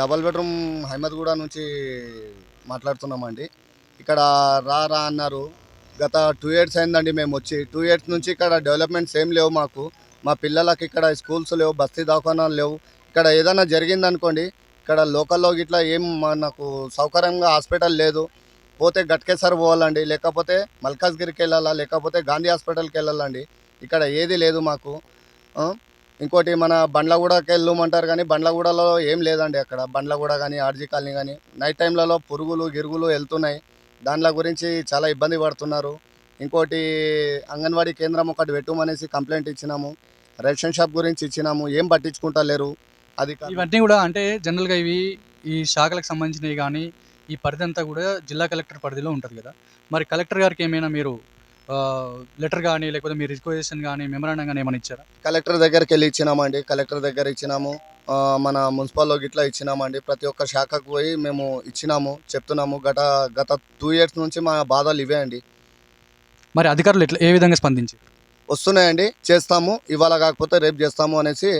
Double bedroom హైమద్గూడ నుంచి మాట్లాడుతున్నామండి. ఇక్కడ రా రా అన్నారు. గత టూ ఇయర్స్ అయిందండి మేము వచ్చి. టూ ఇయర్స్ నుంచి ఇక్కడ డెవలప్మెంట్స్ ఏం లేవు మాకు. మా పిల్లలకి ఇక్కడ స్కూల్స్ లేవు బస్తీ దవాఖానాలు లేవు. ఇక్కడ ఏదైనా జరిగిందనుకోండి ఇక్కడ లోకల్లో గిట్లా ఏం మనకు సౌకర్యంగా హాస్పిటల్ లేదు. పోతే గట్కేసర్ పోవాలండి. లేకపోతే మల్కాజ్గిరికి వెళ్ళాలా? లేకపోతే గాంధీ హాస్పిటల్కి వెళ్ళాలండి. ఇక్కడ ఏది లేదు మాకు. ఇంకోటి మన బండ్లగూడకి వెళ్ళమంటారు కానీ బండ్లగూడలో ఏం లేదండి అక్కడ. బండ్లగూడ కానీ ఆర్జీ కాలనీ కానీ నైట్ టైంలలో పురుగులు గిరుగులు వెళ్తున్నాయి. దానిల గురించి చాలా ఇబ్బంది పడుతున్నారు. ఇంకోటి అంగన్వాడీ కేంద్రం ఒకటి పెట్టుమనేసి కంప్లైంట్ ఇచ్చినాము. రేషన్ షాప్ గురించి ఇచ్చినాము. ఏం పట్టించుకుంటలేరు. అది ఇవన్నీ కూడా అంటే జనరల్గా ఇవి ఈ శాఖలకు సంబంధించినవి కానీ ఈ పరిధి అంతా కూడా జిల్లా కలెక్టర్ పరిధిలో ఉంటుంది కదా. మరి కలెక్టర్ గారికి ఏమైనా మీరు లెటర్ కానీ లేకపోతే మీ రిక్వెషన్ కానీ మెమరాండం కానీ ఏమైనా ఇచ్చారా? కలెక్టర్ దగ్గరికి వెళ్ళి ఇచ్చినామండి. కలెక్టర్ దగ్గర ఇచ్చినాము. మన మున్సిపల్లో గిట్లా ఇచ్చినామండి. ప్రతి ఒక్క శాఖకు పోయి మేము ఇచ్చినాము చెప్తున్నాము. గత గత టూ ఇయర్స్ నుంచి మా బాధలు ఇవే అండి. మరి అధికారులు ఎట్లా ఏ విధంగా స్పందించి వస్తున్నాయండి. చేస్తాము. ఇవాళ కాకపోతే రేపు చేస్తాము అనేసి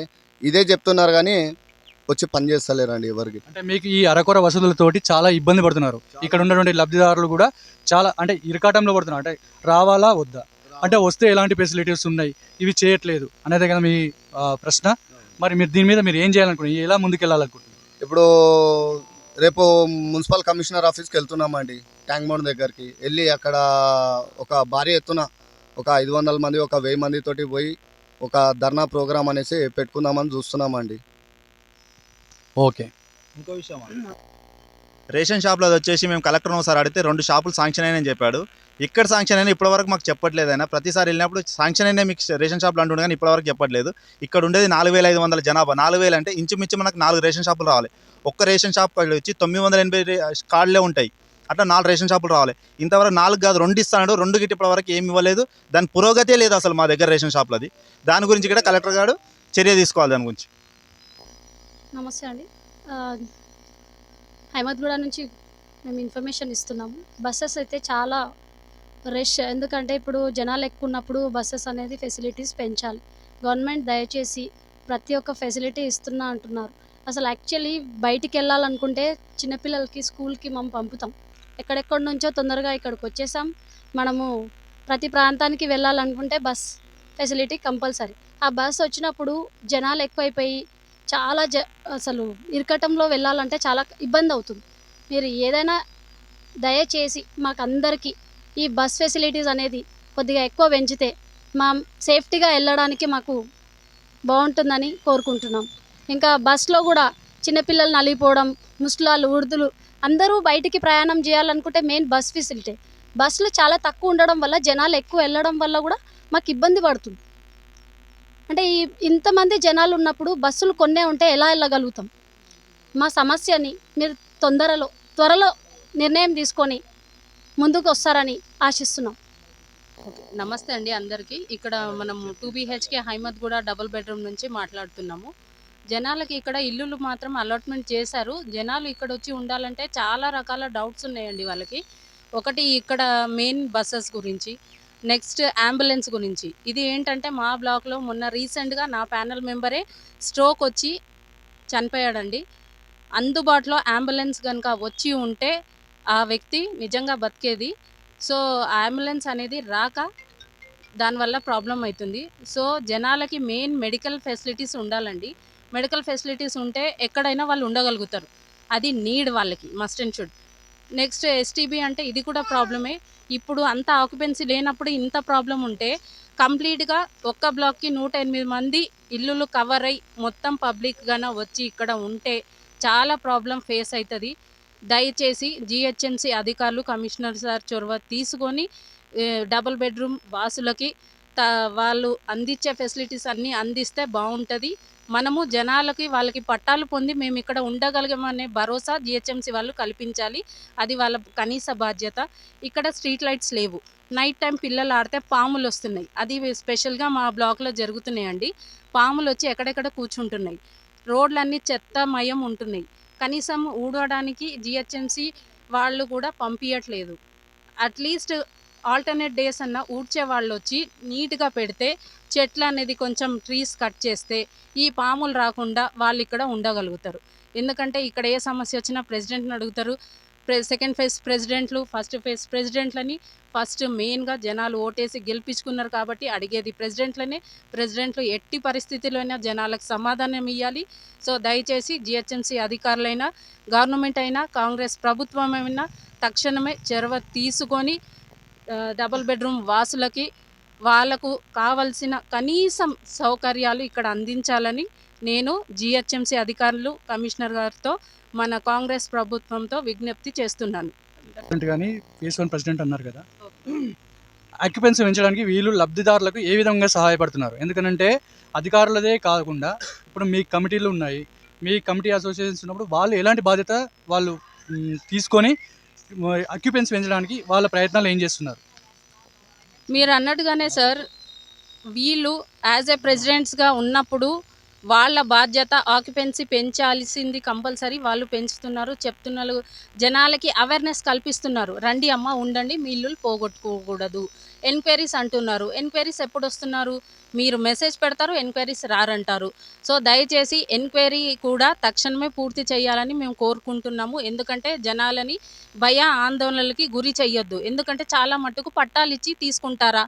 ఇదే చెప్తున్నారు కానీ వచ్చి పని చేస్తలేరండి ఎవరికి. అంటే మీకు ఈ అరకొర వసతులతోటి చాలా ఇబ్బంది పడుతున్నారు. ఇక్కడ ఉన్నటువంటి లబ్ధిదారులు కూడా చాలా అంటే ఇరకాటంలో పడుతున్నారు. అంటే రావాలా వద్దా? అంటే వస్తే ఎలాంటి ఫెసిలిటీస్ ఉన్నాయి? ఇవి చేయట్లేదు అనేది కదా మీ ప్రశ్న. మరి మీరు దీని మీద మీరు ఏం చేయాలనుకుంటున్నారు? ఎలా ముందుకెళ్ళాలనుకుంటున్నారు? ఇప్పుడు రేపు మున్సిపల్ కమిషనర్ ఆఫీస్కి వెళ్తున్నామండి ట్యాంక్ బండ్ దగ్గరికి. వెళ్ళి అక్కడ ఒక భారీ ఎత్తున ఒక ఐదు వందల మంది ఒక వెయ్యి మంది తోటి పోయి ఒక ధర్నా ప్రోగ్రామ్ అనేసి పెట్టుకుందామని చూస్తున్నామండి. ఓకే. ఇంకో విషయం రేషన్ షాప్లో అది వచ్చేసి మేము కలెక్టర్ ఒకసారి అడిగితే రెండు షాపులు శాంక్షన్ అయినని చెప్పాడు. ఇక్కడ శాంక్షన్ అయినా ఇప్పటివరకు మాకు చెప్పట్లేదు అయినా ప్రతిసారి వెళ్ళినప్పుడు శాంక్షన్ అయినా మీకు రేషన్ షాపులు అంటుండే కానీ ఇప్పటివరకు చెప్పట్లేదు. ఇక్కడ ఉండేది నాలుగు వేల ఐదు వందల జనాభా. నాలుగు వేలు అంటే ఇంచుమించు మనకు నాలుగు రేషన్ షాపులు రావాలి. ఒక్క రేషన్ షాప్ వచ్చి తొమ్మిది వందల ఎనభై కార్డులే ఉంటాయి. అట్లా నాలుగు రేషన్ షాపులు రావాలి. ఇంతవరకు నాలుగు కాదు రెండు ఇస్తాడు రెండు గిట్టి ఇప్పటివరకు ఏమి ఇవ్వలేదు. దాని పురోగతే లేదు అసలు మా దగ్గర రేషన్ షాపులు అది దాని గురించి కూడా కలెక్టర్ గారు చర్య తీసుకోవాలి దాని గురించి. నమస్తే అండి. హైమద్గూడ నుంచి మేము ఇన్ఫర్మేషన్ ఇస్తున్నాము. బస్సెస్ అయితే చాలా రష్. ఎందుకంటే ఇప్పుడు జనాలు ఎక్కువ ఉన్నప్పుడు బస్సెస్ అనేది ఫెసిలిటీస్ పెంచాలి. గవర్నమెంట్ దయచేసి ప్రతి ఒక్క ఫెసిలిటీ ఇస్తున్నా అంటున్నారు. అసలు యాక్చువల్లీ బయటికి వెళ్ళాలనుకుంటే చిన్నపిల్లలకి స్కూల్కి మనం పంపుతాం. ఎక్కడెక్కడి నుంచో తొందరగా ఇక్కడికి వచ్చేసాం. మనము ప్రతి ప్రాంతానికి వెళ్ళాలనుకుంటే బస్ ఫెసిలిటీ కంపల్సరీ. ఆ బస్ వచ్చినప్పుడు జనాలు ఎక్కువైపోయి చాలా జ అసలు ఇరకటంలో వెళ్ళాలంటే చాలా ఇబ్బంది అవుతుంది. మీరు ఏదైనా దయచేసి మాకు అందరికీ ఈ బస్ ఫెసిలిటీస్ అనేది కొద్దిగా ఎక్కువ పెంచితే మా సేఫ్టీగా వెళ్ళడానికి మాకు బాగుంటుందని కోరుకుంటున్నాం. ఇంకా బస్లో కూడా చిన్నపిల్లలు నలిగిపోవడం ముసలాలు ఉర్దులు అందరూ బయటికి ప్రయాణం చేయాలనుకుంటే మెయిన్ బస్ ఫెసిలిటీ. బస్సులు చాలా తక్కువ ఉండడం వల్ల జనాలు ఎక్కువ వెళ్ళడం వల్ల కూడా మాకు ఇబ్బంది పడుతుంది. అంటే ఈ ఇంతమంది జనాలు ఉన్నప్పుడు బస్సులు కొన్నే ఉంటే ఎలా వెళ్ళగలుగుతాం? మా సమస్యని మీరు తొందరలో త్వరలో నిర్ణయం తీసుకొని ముందుకు వస్తారని ఆశిస్తున్నాం. నమస్తే అండి అందరికీ. ఇక్కడ మనం టూ బీహెచ్కే హైమద్ కూడా డబుల్ బెడ్రూమ్ నుంచి మాట్లాడుతున్నాము. జనాలకి ఇక్కడ ఇల్లులు మాత్రం అలాట్మెంట్ చేశారు. జనాలు ఇక్కడ వచ్చి ఉండాలంటే చాలా రకాల డౌట్స్ ఉన్నాయండి వాళ్ళకి. ఒకటి ఇక్కడ మెయిన్ బస్సెస్ గురించి. నెక్స్ట్ అంబులెన్స్ గురించి. ఇది ఏంటంటే మా బ్లాక్లో మొన్న రీసెంట్గా నా ప్యానల్ మెంబరే స్ట్రోక్ వచ్చి చనిపోయాడండి. అందుబాటులో అంబులెన్స్ కనుక వచ్చి ఉంటే ఆ వ్యక్తి నిజంగా బతికేది. సో అంబులెన్స్ అనేది రాక దానివల్ల ప్రాబ్లం అవుతుంది. సో జనాలకి మెయిన్ మెడికల్ ఫెసిలిటీస్ ఉండాలండి. మెడికల్ ఫెసిలిటీస్ ఉంటే ఎక్కడైనా వాళ్ళు ఉండగలుగుతారు. అది నీడ్ వాళ్ళకి must and should. Next STB అంటే ఇది కూడా ప్రాబ్లమే. ఇప్పుడు అంత ఆక్యుపెన్సీ లేనప్పుడు ఇంత ప్రాబ్లం ఉంటే కంప్లీట్గా ఒక్క బ్లాక్కి నూట ఎనిమిది మంది ఇల్లులు కవర్ అయ్యి మొత్తం పబ్లిక్ గాన వచ్చి ఇక్కడ ఉంటే చాలా ప్రాబ్లం ఫేస్ అవుతుంది దయచేసి జిహెచ్ఎంసీ అధికారులు కమిషనర్ సార్ చొరవ తీసుకొని డబుల్ బెడ్రూమ్ వాసులకి వాళ్ళు అందించే ఫెసిలిటీస్ అన్నీ అందిస్తే బాగుంటుంది మనము జనాలకి వాళ్ళకి పట్టాలు పొంది మేము ఇక్కడ ఉండగలిగామనే భరోసా జిహెచ్ఎంసి వాళ్ళు కల్పించాలి. అది వాళ్ళ కనీస బాధ్యత. ఇక్కడ స్ట్రీట్ లైట్స్ లేవు. నైట్ టైం పిల్లలు ఆడితే పాములు వస్తున్నాయి. అది స్పెషల్గా మా బ్లాక్లో జరుగుతున్నాయండి. పాములు వచ్చి ఎక్కడెక్కడ కూర్చుంటున్నాయి. రోడ్లన్నీ చెత్తమయం ఉంటున్నాయి. కనీసం ఊడవడానికి జిహెచ్ఎంసి వాళ్ళు కూడా పంపించట్లేదు అట్లీస్ట్ ఆల్టర్నేట్ డేస్ అన్న ఊడ్చే వాళ్ళు వచ్చి నీట్గా పెడితే చెట్లు అనేది కొంచెం ట్రీస్ కట్ చేస్తే ఈ పాములు రాకుండా వాళ్ళు ఇక్కడ ఉండగలుగుతారు. ఎందుకంటే ఇక్కడ ఏ సమస్య వచ్చినా ప్రెసిడెంట్ని అడుగుతారు. ప్రె సెకండ్ ఫేజ్ ప్రెసిడెంట్లు ఫస్ట్ ఫేజ్ ప్రెసిడెంట్లని ఫస్ట్ మెయిన్గా జనాలు ఓటేసి గెలిపించుకున్నారు కాబట్టి అడిగేది ప్రెసిడెంట్లనే ప్రెసిడెంట్లు ఎట్టి పరిస్థితిలోనైనా జనాలకు సమాధానం ఇవ్వాలి సో దయచేసి జిహెచ్ఎంసీ అధికారులైనా గవర్నమెంట్ అయినా కాంగ్రెస్ ప్రభుత్వం అయినా తక్షణమే చొరవ తీసుకొని డబుల్ బెడ్రూమ్ వాసులకి వాళ్ళకు కావలసిన కనీసం సౌకర్యాలు ఇక్కడ అందించాలని నేను జిహెచ్ఎంసీ అధికారులు కమిషనర్ గారితో మన కాంగ్రెస్ ప్రభుత్వంతో విజ్ఞప్తి చేస్తున్నాను. ప్రెసిడెంట్ కానీ ఫేస్ వన్ ప్రెసిడెంట్ అన్నారు కదా. ఆక్యుపెన్సీ పెంచడానికి వీళ్ళు లబ్ధిదారులకు ఏ విధంగా సహాయపడుతున్నారు? ఎందుకంటే అధికారులదే కాకుండా ఇప్పుడు మీ కమిటీలు ఉన్నాయి. మీ కమిటీ అసోసియేషన్స్ ఉన్నప్పుడు వాళ్ళు ఎలాంటి బాధ్యత వాళ్ళు తీసుకొని అక్యుపెన్సీ పెంచడానికి వాళ్ళ ప్రయత్నాలు ఏం చేస్తున్నారు? మీరు అన్నట్టుగానే సార్ వీళ్ళు యాజ్ ఏ ప్రెసిడెంట్స్గా ఉన్నప్పుడు వాళ్ళ బాధ్యత ఆక్యుపెన్సీ పెంచాల్సింది కంపల్సరీ వాళ్ళు పెంచుతున్నారు చెప్తున్నారు. జనాలకి అవేర్నెస్ కల్పిస్తున్నారు. రండి అమ్మ ఉండండి మీ ఇల్లులు పోగొట్టుకోకూడదు. ఎంక్వైరీస్ అంటున్నారు. ఎంక్వైరీస్ ఎప్పుడు వస్తున్నారు మీరు మెసేజ్ పెడతారు ఎంక్వైరీస్ రారంటారు. సో దయచేసి ఎంక్వైరీ కూడా తక్షణమే పూర్తి చేయాలని మేము కోరుకుంటున్నాము. ఎందుకంటే జనాలని భయ ఆందోళనలకి గురి చెయ్యొద్దు. ఎందుకంటే చాలా మట్టుకు పట్టాలు ఇచ్చి తీసుకుంటారా?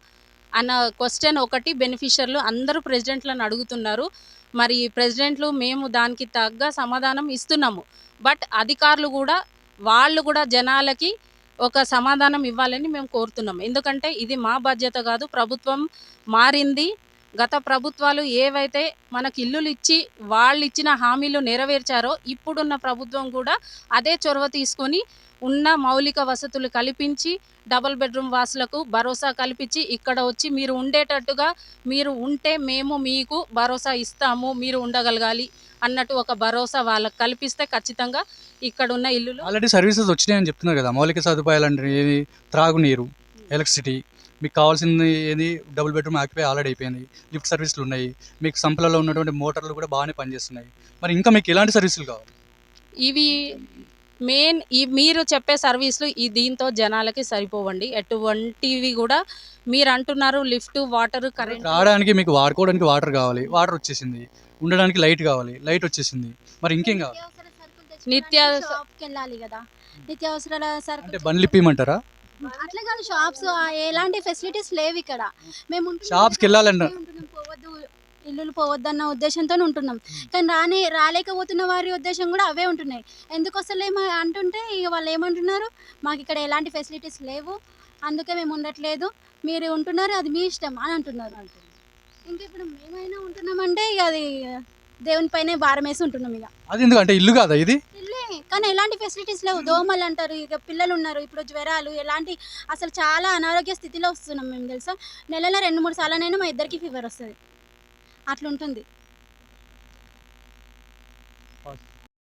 అన్న క్వశ్చన్ ఒకటి బెనిఫిషియర్లు అందరూ ప్రెసిడెంట్లను అడుగుతున్నారు. మరి ప్రెసిడెంట్లు మేము దానికి తగ్గ సమాధానం ఇస్తున్నాము. బట్ అధికారులు కూడా వాళ్ళు కూడా జనాలకి ఒక సమాధానం ఇవ్వాలని మేము కోరుతున్నాం. ఎందుకంటే ఇది మా బాధ్యత కాదు. ప్రభుత్వం మారింది. గత ప్రభుత్వాలు ఏవైతే మనకి ఇల్లులు ఇచ్చి వాళ్ళు ఇచ్చిన హామీలు నెరవేర్చారో ఇప్పుడున్న ప్రభుత్వం కూడా అదే చొరవ తీసుకొని ఉన్న మౌలిక వసతులు కల్పించి డబుల్ బెడ్రూమ్ వాసులకు భరోసా కల్పించి ఇక్కడ వచ్చి మీరు ఉండేటట్టుగా మీరు ఉంటే మేము మీకు భరోసా ఇస్తాము మీరు ఉండగలగాలి. అన్నట్టు ఒక భరోసా వాళ్ళకి కల్పిస్తే ఖచ్చితంగా ఇక్కడ ఉన్న ఇల్లులు ఆల్రెడీ సర్వీసెస్ వచ్చినాయని చెప్తున్నారు కదా మౌలిక సదుపాయాలు అంటే ఏది? త్రాగునీరు ఎలక్ట్రిసిటీ మీకు కావాల్సింది ఏది? డబుల్ బెడ్రూమ్ ఆక్యుపై ఆల్రెడీ అయిపోయింది. లిఫ్ట్ సర్వీసులు ఉన్నాయి. మీకు సంపలలో ఉన్నటువంటి మోటార్లు కూడా బాగానే పనిచేస్తున్నాయి. మరి ఇంకా మీకు ఎలాంటి సర్వీసులు కావాలి? ఇవి మెయిన్ ఈ మీరు చెప్పే సర్వీసులు ఈ దీంతో జనాలకి సరిపోవండి. ఎటువంటివి కూడా మీరు అంటున్నారు లిఫ్ట్ వాటర్ కరెంట్ రావడానికి మీకు వాడుకోవడానికి వాటర్ కావాలి. వాటర్ వచ్చేసింది. ఉండడానికి లైట్ కావాలి. లైట్ వచ్చేసింది. మరి ఇంకేం కావాలి? నిత్యావసర- షాప్కి వెళ్ళాలి కదా. నిత్యావసరాల అంటే సరుకులు బండ్లు ఇప్పిమంటారా? అట్లా కాదు షాప్స్ ఎలాంటి ఫెసిలిటీస్ లేవు ఇక్కడ. మేము ఉంటున్నాం షాప్స్కి వెళ్ళాలన్న- ఇక్కడే ఉంటున్నాం, పోవద్దు ఇల్లులు పోవద్దన్న ఉద్దేశంతో ఉంటున్నాం. కానీ రాని రాలేకపోతున్న వారి ఉద్దేశం కూడా అవే ఉంటున్నాయి. ఎందుకు వస్తలేమో అంటుంటే ఇక వాళ్ళు ఏమంటున్నారు? మాకు ఇక్కడ ఎలాంటి ఫెసిలిటీస్ లేవు. అందుకే మేము ఉండట్లేదు. మీరు ఉంటున్నారు అది మీ ఇష్టం అని అంటున్నారు. ఇంకా ఇప్పుడు మేమైనా ఉంటున్నామంటే ఇక అది దేవుని పైన భారం వేసి ఉంటున్నాం ఇక. అది ఎందుకంటే ఇల్లు కాదా ఇది? ఇల్లే కానీ ఎలాంటి ఫెసిలిటీస్ లేవు. దోమలు అంటారు ఇక పిల్లలు ఉన్నారు ఇప్పుడు జ్వరాలు ఎలాంటి అసలు చాలా అనారోగ్య స్థితిలో వస్తున్నాం మేము తెలుసా? నెలలో రెండు మూడు సార్లనైనా మా ఇద్దరికి ఫీవర్ వస్తుంది. అట్లుంటుంది.